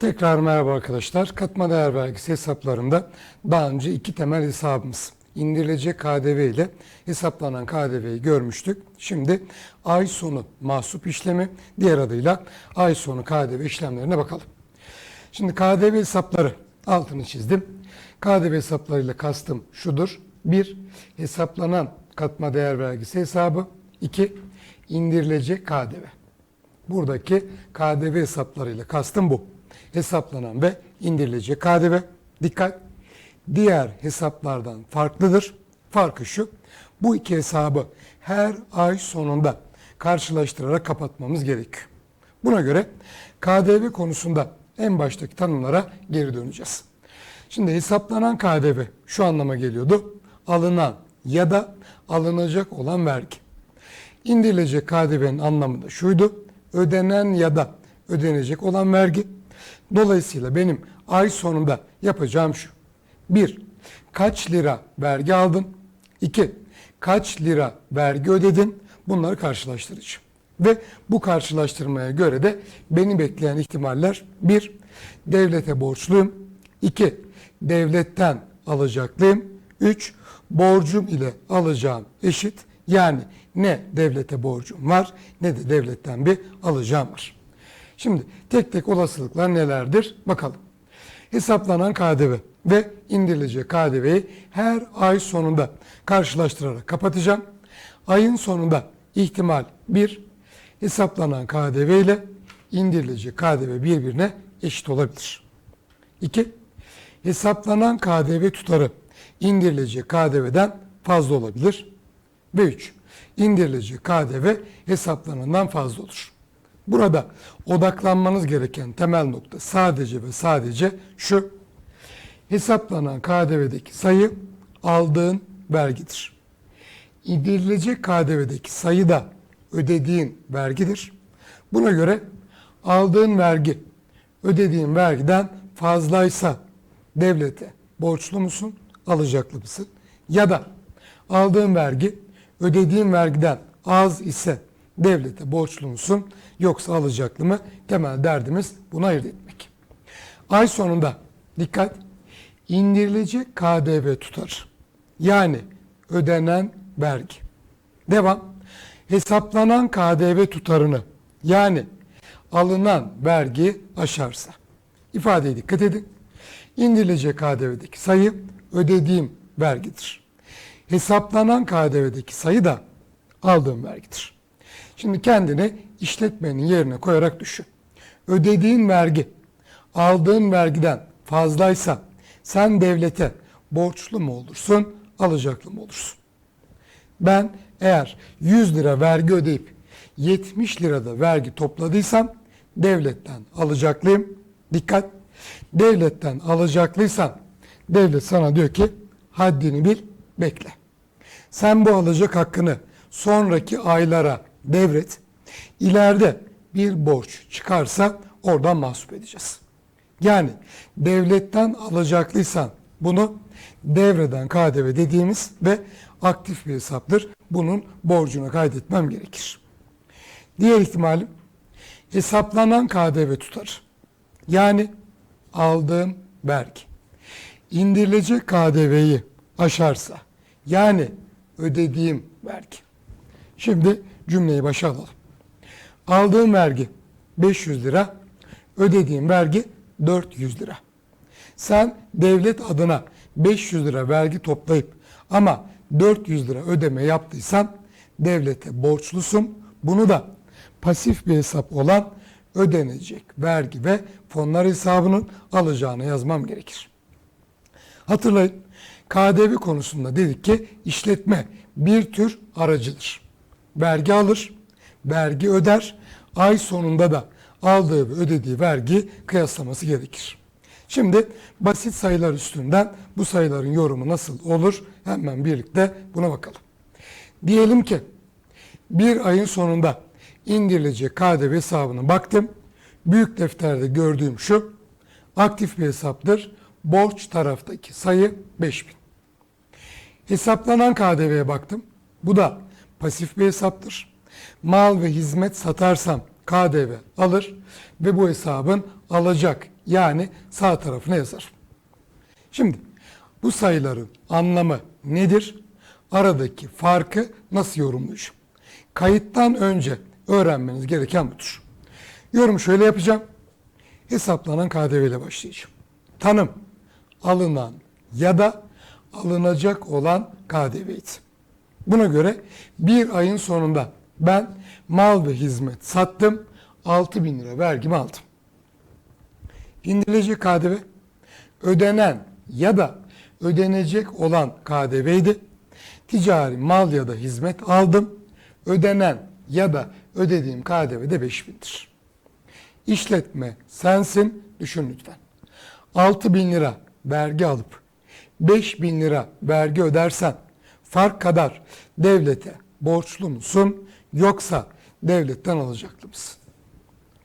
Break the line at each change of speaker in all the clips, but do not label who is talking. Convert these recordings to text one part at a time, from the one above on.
Tekrar merhaba arkadaşlar. Katma değer vergisi hesaplarında daha önce iki temel hesabımız indirilecek KDV ile hesaplanan KDV'yi görmüştük. Şimdi ay sonu mahsup işlemi diğer adıyla ay sonu KDV işlemlerine bakalım. Şimdi KDV hesapları altını çizdim. KDV hesaplarıyla kastım şudur. 1. Hesaplanan katma değer vergisi hesabı. 2. indirilecek KDV. Buradaki KDV hesaplarıyla kastım bu. Hesaplanan ve indirilecek KDV. Dikkat! Diğer hesaplardan farklıdır. Farkı şu. Bu iki hesabı her ay sonunda karşılaştırarak kapatmamız gerekiyor. Buna göre KDV konusunda en baştaki tanımlara geri döneceğiz. Şimdi hesaplanan KDV şu anlama geliyordu. Alınan ya da alınacak olan vergi. İndirilecek KDV'nin anlamı da şuydu. Ödenen ya da ödenecek olan vergi. Dolayısıyla benim ay sonunda yapacağım şu. 1. Kaç lira vergi aldın? 2. Kaç lira vergi ödedin? Bunları karşılaştıracağım. Ve bu karşılaştırmaya göre de beni bekleyen ihtimaller 1. Devlete borçluyum. 2. Devletten alacaklıyım. 3. Borcum ile alacağım eşit. Yani ne devlete borcum var ne de devletten bir alacağım var. Şimdi tek tek olasılıklar nelerdir bakalım. Hesaplanan KDV ve indirilecek KDV'yi her ay sonunda karşılaştırarak kapatacağım. Ayın sonunda ihtimal 1 hesaplanan KDV ile indirilecek KDV birbirine eşit olabilir. 2 hesaplanan KDV tutarı indirilecek KDV'den fazla olabilir. Ve 3 indirilecek KDV hesaplanandan fazla olur. Burada odaklanmanız gereken temel nokta sadece ve sadece şu. Hesaplanan KDV'deki sayı aldığın vergidir. İndirilecek KDV'deki sayı da ödediğin vergidir. Buna göre aldığın vergi ödediğin vergiden fazlaysa devlete borçlu musun, alacaklı mısın? Ya da aldığın vergi ödediğin vergiden az ise devlete borçlu musun yoksa alacaklı mı? Temel derdimiz bunu ayırt etmek. Ay sonunda dikkat indirilecek KDV tutar. Yani ödenen vergi. Devam. Hesaplanan KDV tutarını yani alınan vergi aşarsa. İfadeye dikkat edin. İndirilecek KDV'deki sayı ödediğim vergidir. Hesaplanan KDV'deki sayı da aldığım vergidir. Şimdi kendini işletmenin yerine koyarak düşün. Ödediğin vergi aldığın vergiden fazlaysa sen devlete borçlu mu olursun, alacaklı mı olursun? Ben eğer 100 lira vergi ödeyip 70 lirada vergi topladıysam devletten alacaklıyım. Dikkat! Devletten alacaklıysan devlet sana diyor ki haddini bil, bekle. Sen bu alacak hakkını sonraki aylara devret. İleride bir borç çıkarsa oradan mahsup edeceğiz. Yani devletten alacaklıysan bunu devreden KDV dediğimiz ve aktif bir hesaptır. Bunun borcunu kaydetmem gerekir. Diğer ihtimalim hesaplanan KDV tutar. Yani aldığım vergi indirilecek KDV'yi aşarsa yani ödediğim vergi. Şimdi cümleyi başa alalım. Aldığım vergi 500 lira, ödediğim vergi 400 lira. Sen devlet adına 500 lira vergi toplayıp ama 400 lira ödeme yaptıysan devlete borçlusun. Bunu da pasif bir hesap olan ödenecek vergi ve fonlar hesabının alacağını yazmam gerekir. Hatırlayın KDV konusunda dedik ki işletme bir tür aracıdır. Vergi alır, vergi öder, ay sonunda da aldığı ve ödediği vergi kıyaslaması gerekir. Şimdi basit sayılar üstünden bu sayıların yorumu nasıl olur hemen birlikte buna bakalım. Diyelim ki bir ayın sonunda indirilecek KDV hesabına baktım. Büyük defterde gördüğüm şu aktif bir hesaptır. Borç taraftaki sayı 5000. Hesaplanan KDV'ye baktım. Bu da pasif bir hesaptır. Mal ve hizmet satarsam KDV alır ve bu hesabın alacak yani sağ tarafına yazarım. Şimdi bu sayıların anlamı nedir? Aradaki farkı nasıl yorumlayacağım? Kayıttan önce öğrenmeniz gereken budur. Yorum şöyle yapacağım. Hesaplanan KDV ile başlayacağım. Tanım alınan ya da alınacak olan KDV'ydi. Buna göre bir ayın sonunda ben mal ve hizmet sattım. 6 bin lira vergimi aldım. İndirilecek KDV ödenen ya da ödenecek olan KDV'ydi. Ticari mal ya da hizmet aldım. Ödenen ya da ödediğim KDV de 5000'dir. İşletme sensin düşün lütfen. 6 bin lira vergi alıp 5 bin lira vergi ödersen fark kadar devlete borçlu musun yoksa devletten alacaklı mısın?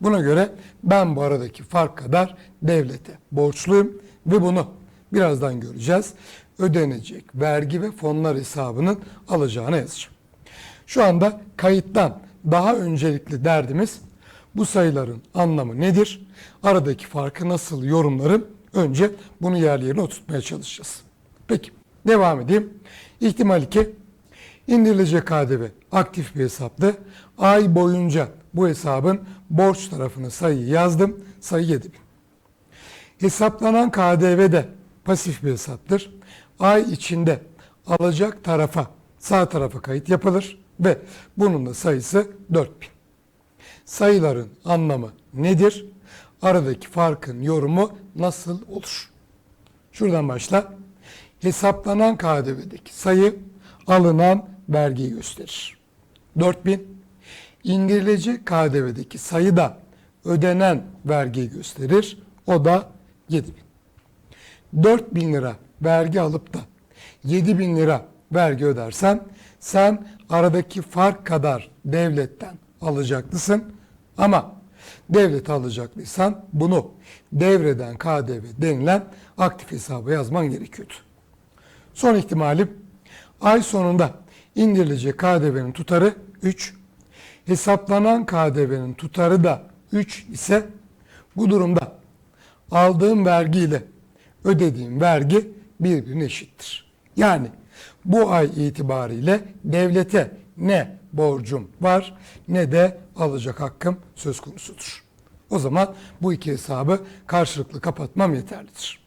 Buna göre ben bu aradaki fark kadar devlete borçluyum ve bunu birazdan göreceğiz. Ödenecek vergi ve fonlar hesabının alacağına yazacağım. Şu anda kayıttan daha öncelikli derdimiz bu sayıların anlamı nedir? Aradaki farkı nasıl yorumlarım? Önce bunu yerli yerine oturtmaya çalışacağız. Peki devam edeyim. İhtimal 2. İndirilecek KDV aktif bir hesaptı. Ay boyunca bu hesabın borç tarafına sayıyı yazdım. Sayı 7000. Hesaplanan KDV de pasif bir hesaptır. Ay içinde alacak tarafa sağ tarafa kayıt yapılır ve bunun da sayısı 4000. Sayıların anlamı nedir? Aradaki farkın yorumu nasıl olur? Şuradan başla. Hesaplanan KDV'deki sayı alınan vergiyi gösterir. 4000 indirilecek KDV'deki sayı da ödenen vergiyi gösterir. O da 7000. 4000 lira vergi alıp da 7000 lira vergi ödersen sen aradaki fark kadar devletten alacaklısın ama devlet alacaklıysan bunu devreden KDV denilen aktif hesaba yazman gerekiyordu. Son ihtimalim ay sonunda indirilecek KDV'nin tutarı 3, hesaplanan KDV'nin tutarı da 3 ise bu durumda aldığım vergi ile ödediğim vergi birbirine eşittir. Yani bu ay itibariyle devlete ne borcum var ne de alacak hakkım söz konusudur. O zaman bu iki hesabı karşılıklı kapatmam yeterlidir.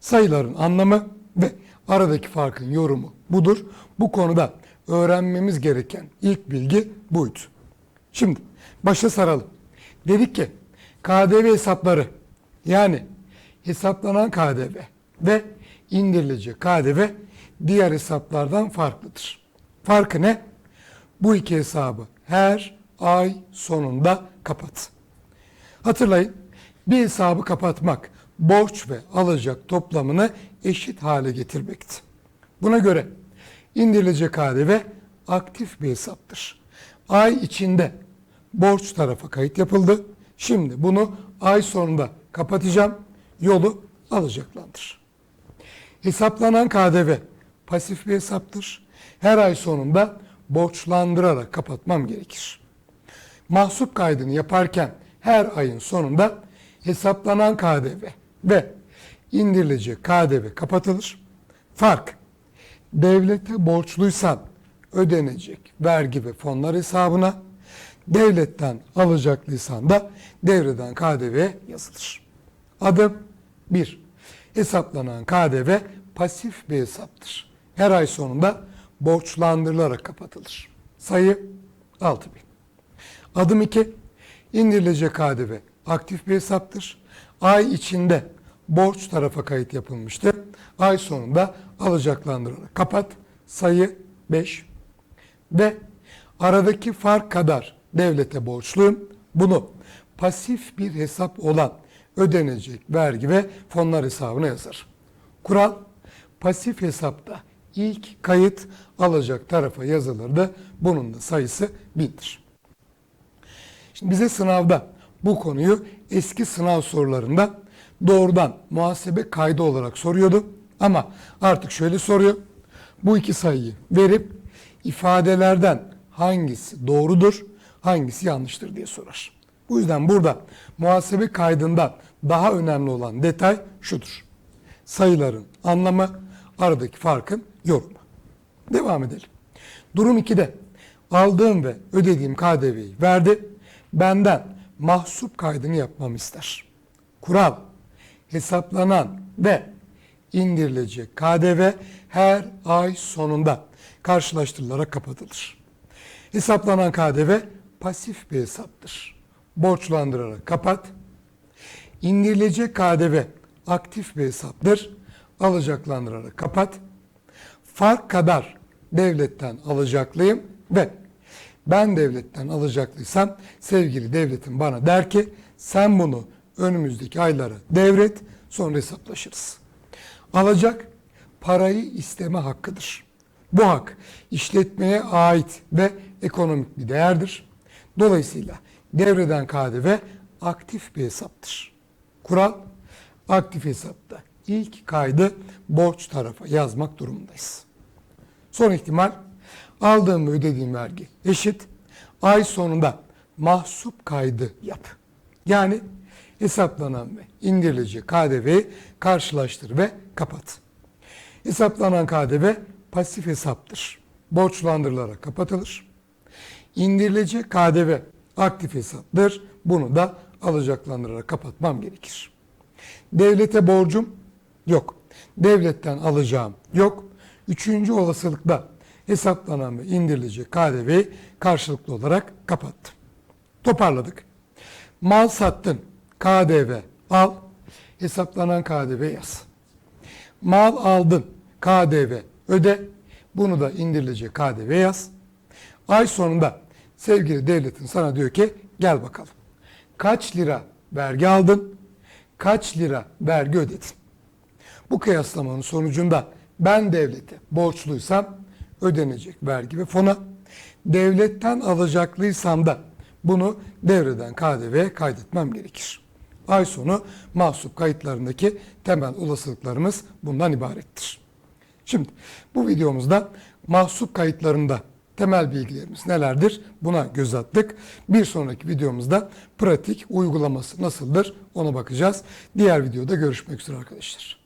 Sayıların anlamı ve aradaki farkın yorumu budur. Bu konuda öğrenmemiz gereken ilk bilgi buydu. Şimdi başa saralım. Dedik ki KDV hesapları yani hesaplanan KDV ve indirilecek KDV diğer hesaplardan farklıdır. Farkı ne? Bu iki hesabı her ay sonunda kapat. Hatırlayın bir hesabı kapatmak borç ve alacak toplamını eşit hale getirmekti. Buna göre indirilecek KDV aktif bir hesaptır. Ay içinde borç tarafa kayıt yapıldı. Şimdi bunu ay sonunda kapatacağım. Yolu alacaklandır. Hesaplanan KDV pasif bir hesaptır. Her ay sonunda borçlandırarak kapatmam gerekir. Mahsup kaydını yaparken her ayın sonunda hesaplanan KDV ve indirilecek KDV kapatılır. Fark, devlete borçluysan ödenecek vergi ve fonlar hesabına, devletten alacaklıysan da devreden KDV yazılır. Adım 1. Hesaplanan KDV pasif bir hesaptır. Her ay sonunda borçlandırılarak kapatılır. Sayı 6000. Adım 2. İndirilecek KDV aktif bir hesaptır. Ay içinde borç tarafa kayıt yapılmıştır. Ay sonunda alacaklandırarak kapat. Sayı 5. Ve aradaki fark kadar devlete borçluyum. Bunu pasif bir hesap olan ödenecek vergi ve fonlar hesabına yazar. Kural pasif hesapta ilk kayıt alacak tarafa yazılırdı. Bunun da sayısı 1000'dir. Şimdi bize sınavda bu konuyu eski sınav sorularında doğrudan muhasebe kaydı olarak soruyordu. Ama artık şöyle soruyor. Bu iki sayıyı verip ifadelerden hangisi doğrudur, hangisi yanlıştır diye sorar. Bu yüzden burada muhasebe kaydından daha önemli olan detay şudur. Sayıların anlamı, aradaki farkın yorumu. Devam edelim. Durum 2'de aldığım ve ödediğim KDV'yi verdi. Benden mahsup kaydını yapmamı ister. Kural hesaplanan ve indirilecek KDV her ay sonunda karşılaştırılarak kapatılır. Hesaplanan KDV pasif bir hesaptır. Borçlandırarak kapat. İndirilecek KDV aktif bir hesaptır. Alacaklandırarak kapat. Fark kadar devletten alacaklıyım ve ben devletten alacaklıysam sevgili devletim bana der ki sen bunu önümüzdeki aylara devret sonra hesaplaşırız. Alacak parayı isteme hakkıdır. Bu hak işletmeye ait ve ekonomik bir değerdir. Dolayısıyla devreden KDV aktif bir hesaptır. Kural aktif hesapta ilk kaydı borç tarafa yazmak durumundayız. Son ihtimal aldığım ve ödediğim vergi eşit. Ay sonunda mahsup kaydı yap. Yani hesaplanan ve indirilecek KDV'yi karşılaştır ve kapat. Hesaplanan KDV pasif hesaptır. Borçlandırılarak kapatılır. İndirilecek KDV aktif hesaptır. Bunu da alacaklandırarak kapatmam gerekir. Devlete borcum yok. Devletten alacağım yok. Üçüncü olasılıkla hesaplanan indirilecek KDV'yi karşılıklı olarak kapattım. Toparladık. Mal sattın, KDV al, hesaplanan KDV yaz. Mal aldın, KDV öde, bunu da indirilecek KDV yaz. Ay sonunda sevgili devletin sana diyor ki gel bakalım. Kaç lira vergi aldın, kaç lira vergi ödedin? Bu kıyaslamanın sonucunda ben devlete borçluysam ödenecek vergi ve fona, devletten alacaklıysam da bunu devreden KDV'ye kaydetmem gerekir. Ay sonu mahsup kayıtlarındaki temel olasılıklarımız bundan ibarettir. Şimdi bu videomuzda mahsup kayıtlarında temel bilgilerimiz nelerdir? Buna göz attık. Bir sonraki videomuzda pratik uygulaması nasıldır ona bakacağız. Diğer videoda görüşmek üzere arkadaşlar.